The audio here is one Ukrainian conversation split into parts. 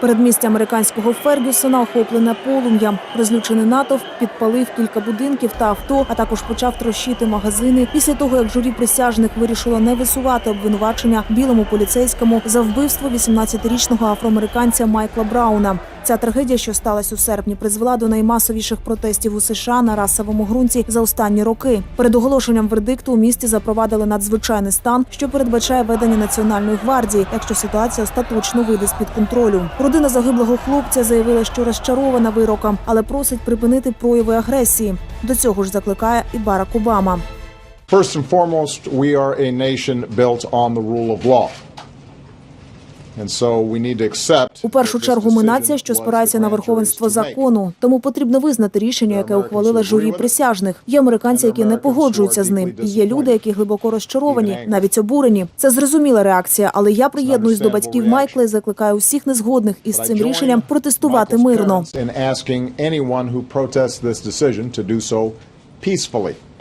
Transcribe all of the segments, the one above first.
Передмістя американського Фергюсона охоплене полум'ям. Розлючений натовп підпалив кілька будинків та авто, а також почав трощити магазини. Після того, як журі присяжних вирішило не висувати обвинувачення білому поліцейському за вбивство 18-річного афроамериканця Майкла Брауна. Ця трагедія, що сталася у серпні, призвела до наймасовіших протестів у США на расовому ґрунті за останні роки. Перед оголошенням вердикту у місті запровадили надзвичайний стан, що передбачає ведення національної гвардії, якщо ситуація остаточно вийде з під контролю. Родина загиблого хлопця заявила, що розчарована вироком, але просить припинити прояви агресії. До цього ж закликає і Барак Обама. First and foremost, we are a nation built on the rule of law. У першу чергу ми нація, що спирається на верховенство закону. Тому потрібно визнати рішення, яке ухвалило журі присяжних. Є американці, які не погоджуються з ним. І є люди, які глибоко розчаровані, навіть обурені. Це зрозуміла реакція, але я приєднуюсь до батьків Майкла і закликаю усіх незгодних із цим рішенням протестувати мирно.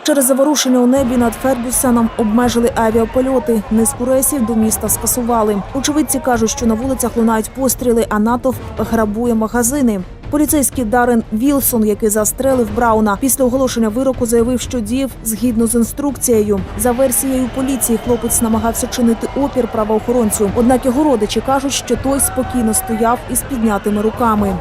Через заворушення у небі над Фергюсоном обмежили авіапольоти. Низку рейсів до міста скасували. Очевидці кажуть, що на вулицях лунають постріли, а натовп грабує магазини. Поліцейський Дарен Вілсон, який застрелив Брауна, після оголошення вироку заявив, що діяв згідно з інструкцією. За версією поліції, хлопець намагався чинити опір правоохоронцю. Однак його родичі кажуть, що той спокійно стояв із піднятими руками.